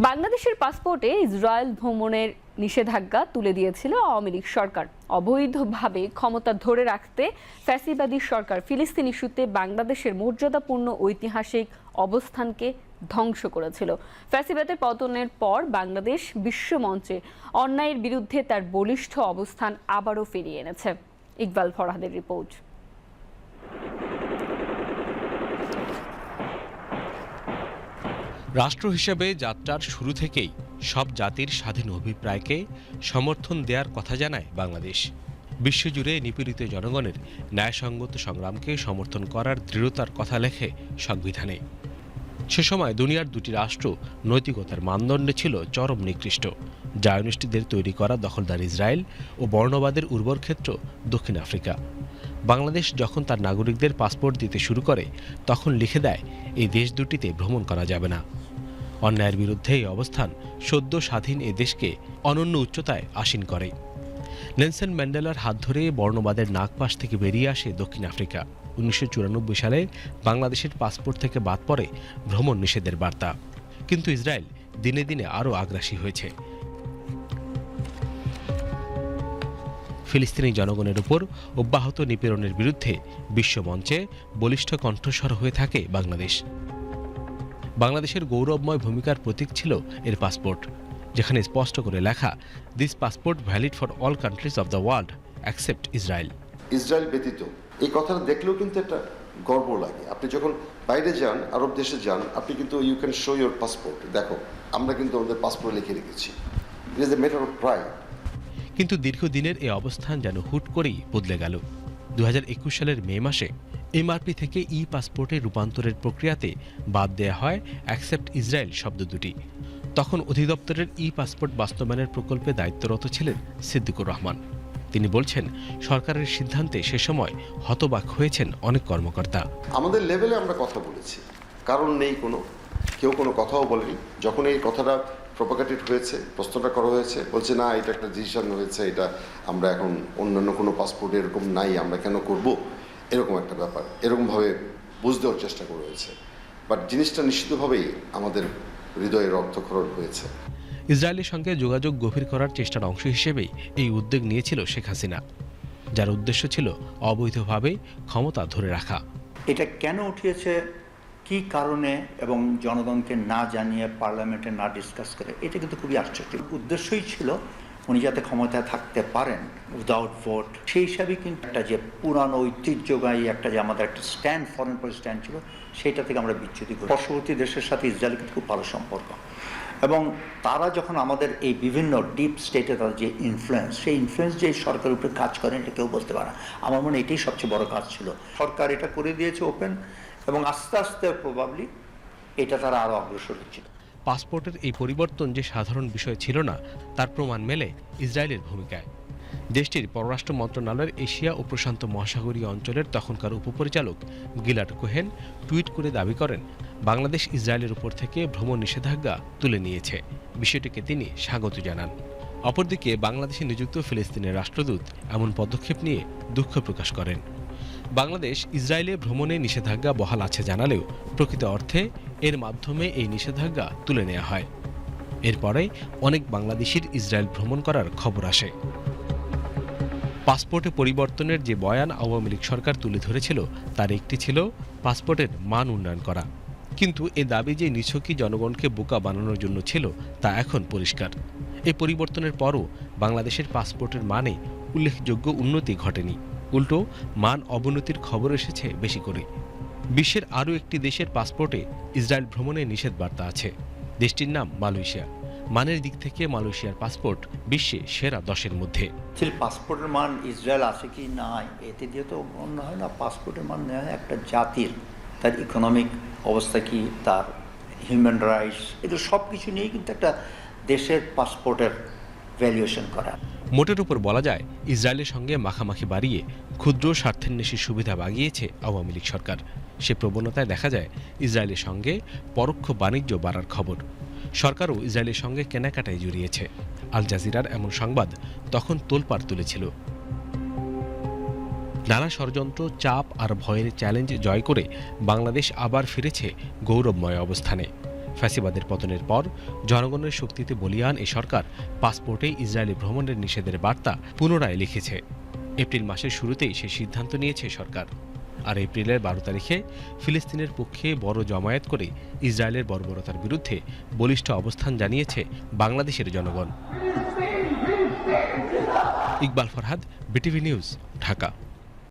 বাংলাদেশের পাসপোর্টে ইসরায়েল ভ্রমণের নিষেধাজ্ঞা তুলে দিয়েছিল আওয়ামী লীগ সরকার। অবৈধভাবে ক্ষমতা ধরে রাখতে ফ্যাসিবাদী সরকার ফিলিস্তিন ইস্যুতে বাংলাদেশের মর্যাদাপূর্ণ ঐতিহাসিক অবস্থানকে ধ্বংস করেছিল। ফ্যাসিবাদের পতনের পর বাংলাদেশ বিশ্বমঞ্চে অন্যায়ের বিরুদ্ধে তার বলিষ্ঠ অবস্থান আবারও ফিরিয়ে এনেছে। ইকবাল ফরহাদের রিপোর্ট। রাষ্ট্র হিসেবে যাত্রার শুরু থেকেই সব জাতির স্বাধীন অভিপ্রায়কে সমর্থন দেওয়ার কথা জানায় বাংলাদেশ। বিশ্বজুড়ে নিপীড়িত জনগণের ন্যায়সঙ্গত সংগ্রামকে সমর্থন করার দৃঢ়তার কথা লেখে সংবিধানে। সে সময় দুনিয়ার দুটি রাষ্ট্র নৈতিকতার মানদণ্ডে ছিল চরম নিকৃষ্ট। জায়নিস্টদের তৈরি করা দখলদার ইসরায়েল ও বর্ণবাদের উর্বর ক্ষেত্র দক্ষিণ আফ্রিকা। বাংলাদেশ যখন তার নাগরিকদের পাসপোর্ট দিতে শুরু করে, তখন লিখে দেয়, এই দেশ দুটিতে ভ্রমণ করা যাবে না। অন্যায়ের বিরুদ্ধে এই অবস্থান সদ্য স্বাধীন এ দেশকে অনন্য উচ্চতায় আসীন করে। নেলসন ম্যান্ডেলার হাত ধরে বর্ণবাদের নাগপাশ থেকে বেরিয়ে আসে দক্ষিণ আফ্রিকা। উনিশশো চুরানব্বই সালে বাংলাদেশের পাসপোর্ট থেকে বাদ পড়ে ভ্রমণ নিষেধের বার্তা। কিন্তু ইসরায়েল দিনে দিনে আরও আগ্রাসী হয়েছে। ফিলিস্তিনি জনগণের উপর অব্যাহত নিপীড়নের বিরুদ্ধে বিশ্বমঞ্চে বলিষ্ঠ কণ্ঠস্বর হয়ে থাকে বাংলাদেশ। বাংলাদেশের গৌরবময় ভূমিকার প্রতীক ছিল এর পাসপোর্ট যেখানে স্পষ্ট করে লেখা this passport valid for all countries of the world accept Israel Israel ব্যতীত এই কথাটা দেখলেও কিন্তু একটা গর্ব লাগে। আপনি যখন বাইরে যান আরব দেশে যান আপনি কিন্তু you can show your passport দেখো আমরা কিন্তু আমাদের পাসপোর্ট লিখে রেখেছি। It is a matter of pride কিন্তু দীর্ঘদিনের এই অবস্থান যেন হুট করেই বদলে গেল। দুহাজার একুশ সালের মে মাসে এমআরপি থেকে ই পাসপোর্টে রূপান্তরের প্রক্রিয়াতে বাদ দেয়া হয় অ্যাকসেপ্ট ইসরায়েল শব্দ দুটি। তখন অধিদপ্তরের ই পাসপোর্ট বাস্তবায়নের প্রকল্পে দায়িত্বরত ছিলেন সিদ্দিকুর রহমান। তিনি বলছেন, সরকারের সিদ্ধান্তে সে সময় হতবাক হয়েছেন অনেক কর্মকর্তা। আমাদের লেভেলে আমরা কথা বলেছি। কারণ নেই কোনো। কেউ কোনো কথাও বলেনি। যখন এই কথাটা প্রোপাগেটেড হয়েছে প্রশ্নটা করা হয়েছে। বলছে না এটা একটা ডিসিশন হয়েছে এটা আমরা এখন অন্যান্য কোনো পাসপোর্ট এরকম নাই আমরা কেন করব? এরকম একটা ব্যাপার। এরকমভাবে বুঝ দেওয়ার চেষ্টা করা হয়েছে। বাট জিনিসটা নিশ্চিতভাবেই আমাদের হৃদয়ে রক্তক্ষরণ হয়েছে। ইসরায়েলের সঙ্গে যোগাযোগ গভীর করার চেষ্টার অংশ হিসেবেই এই উদ্যোগ নিয়েছিল শেখ হাসিনা যার উদ্দেশ্য ছিল অবৈধভাবে ক্ষমতা ধরে রাখা। এটা কেন উঠিয়েছে কি কারণে এবং জনগণকে না জানিয়ে পার্লামেন্টে না ডিসকাস করে, এটা কিন্তু খুবই আশ্চর্য। উদ্দেশ্যই ছিল উনি যাতে ক্ষমতায় থাকতে পারেন উইদাউট ভোট সেই হিসাবে কিন্তু একটা যে পুরানো ঐতিহ্যবাহী একটা যে আমাদের একটা স্ট্যান্ড ফরেন পলিসি স্ট্যান্ড ছিল সেইটা থেকে আমরা বিচ্যুতি করি। পার্শ্ববর্তী দেশের সাথে ইসরায়েল কিন্তু খুব ভালো সম্পর্ক। এবং তারা যখন আমাদের এই বিভিন্ন ডিপ স্টেটে তাদের যে ইনফ্লুয়েন্স সেই ইনফ্লুয়েন্স যে সরকারের উপরে কাজ করেন, এটা কেউ বলতে পারে আমার মনে এটাই সবচেয়ে বড় কাজ ছিল। সরকার এটা করে দিয়েছে ওপেন এবং আস্তে আস্তে প্রবাবলি এটা তারা আরও অগ্রসর হচ্ছিল। পাসপোর্টের এই পরিবর্তন যে সাধারণ বিষয় ছিল না, তার প্রমাণ মেলে ইসরায়েলের ভূমিকায়। দেশটির পররাষ্ট্র মন্ত্রণালয়ের এশিয়া ও প্রশান্ত মহাসাগরীয় অঞ্চলের তখনকার উপপরিচালক গিলাট কোহেন টুইট করে দাবি করেন, বাংলাদেশ ইসরায়েলের উপর থেকে ভ্রমণ নিষেধাজ্ঞা তুলে নিয়েছে। বিষয়টিকে তিনি স্বাগত জানান। অপরদিকে বাংলাদেশে নিযুক্ত ফিলিস্তিনের রাষ্ট্রদূত এমন পদক্ষেপ নিয়ে দুঃখ প্রকাশ করেন। বাংলাদেশ ইসরায়েলে ভ্রমণে নিষেধাজ্ঞা বহাল আছে জানালেও প্রকৃত অর্থে এর মাধ্যমে এই নিষেধাজ্ঞা তুলে নেওয়া হয়। এরপরে অনেক বাংলাদেশির ইসরায়েল ভ্রমণ করার খবর আসে। পাসপোর্টে পরিবর্তনের যে বয়ান আওয়ামী লীগ সরকার তুলে ধরেছিল, তার একটি ছিল পাসপোর্টের মান উন্নয়ন করা। কিন্তু এ দাবি যে নিছকই জনগণকে বোকা বানানোর জন্য ছিল, তা এখন পরিষ্কার। এই পরিবর্তনের পরও বাংলাদেশের পাসপোর্টের মানে উল্লেখযোগ্য উন্নতি ঘটেনি। উল্টো মান অবনতির খবর এসেছে বেশি করে বিশ্বের আরও একটি দেশের পাসপোর্টে ইসরায়েল ভ্রমণের নিষেধবার্তা আছে। দেশটির নাম মালয়েশিয়া। মানের দিক থেকে মালয়েশিয়ার পাসপোর্ট বিশ্বে সেরা দশের মধ্যে। পাসপোর্টের মান ইসরায়েল আছে কি নাই, এতে দিয়ে তো গণ্য হয় না পাসপোর্টের মান নেওয়া হয় একটা জাতির। তার ইকোনমিক অবস্থা কি, তার হিউম্যান রাইটস এগুলো সব কিছু নিয়ে কিন্তু একটা দেশের পাসপোর্টের ভ্যালুয়েশন করা। মোটের উপর বলা যায়, ইসরায়েলের সঙ্গে মাখামাখি বাড়িয়ে ক্ষুদ্র স্বার্থেন্বেষীর সুবিধা বাগিয়েছে আওয়ামী লীগ সরকার। সে প্রবণতায় দেখা যায়, ইসরায়েলের সঙ্গে পরোক্ষ বাণিজ্য বাড়ার খবর। সরকারও ইসরায়েলের সঙ্গে কেনাকাটায় জড়িয়েছে। আল জাজিরার এমন সংবাদ তখন তোলপাড় তুলেছিল। নানা ষড়যন্ত্র, চাপ আর ভয়ের চ্যালেঞ্জ জয় করে বাংলাদেশ আবার ফিরেছে গৌরবময় অবস্থানে। ফ্যাসিবাদের পতনের পর জনগণের শক্তিতে বলিয়ান এ সরকার পাসপোর্টে ইসরায়েলি ভ্রমণের নিষেধের বার্তা পুনরায় লিখেছে। এপ্রিল মাসের শুরুতেই সে সিদ্ধান্ত নিয়েছে সরকার। আর এপ্রিলের বারো তারিখে ফিলিস্তিনের পক্ষে বড় জমায়েত করে ইসরায়েলের বর্বরতার বিরুদ্ধে বলিষ্ঠ অবস্থান জানিয়েছে বাংলাদেশের জনগণ। Iqbal Farhad, BTV news, Dhaka.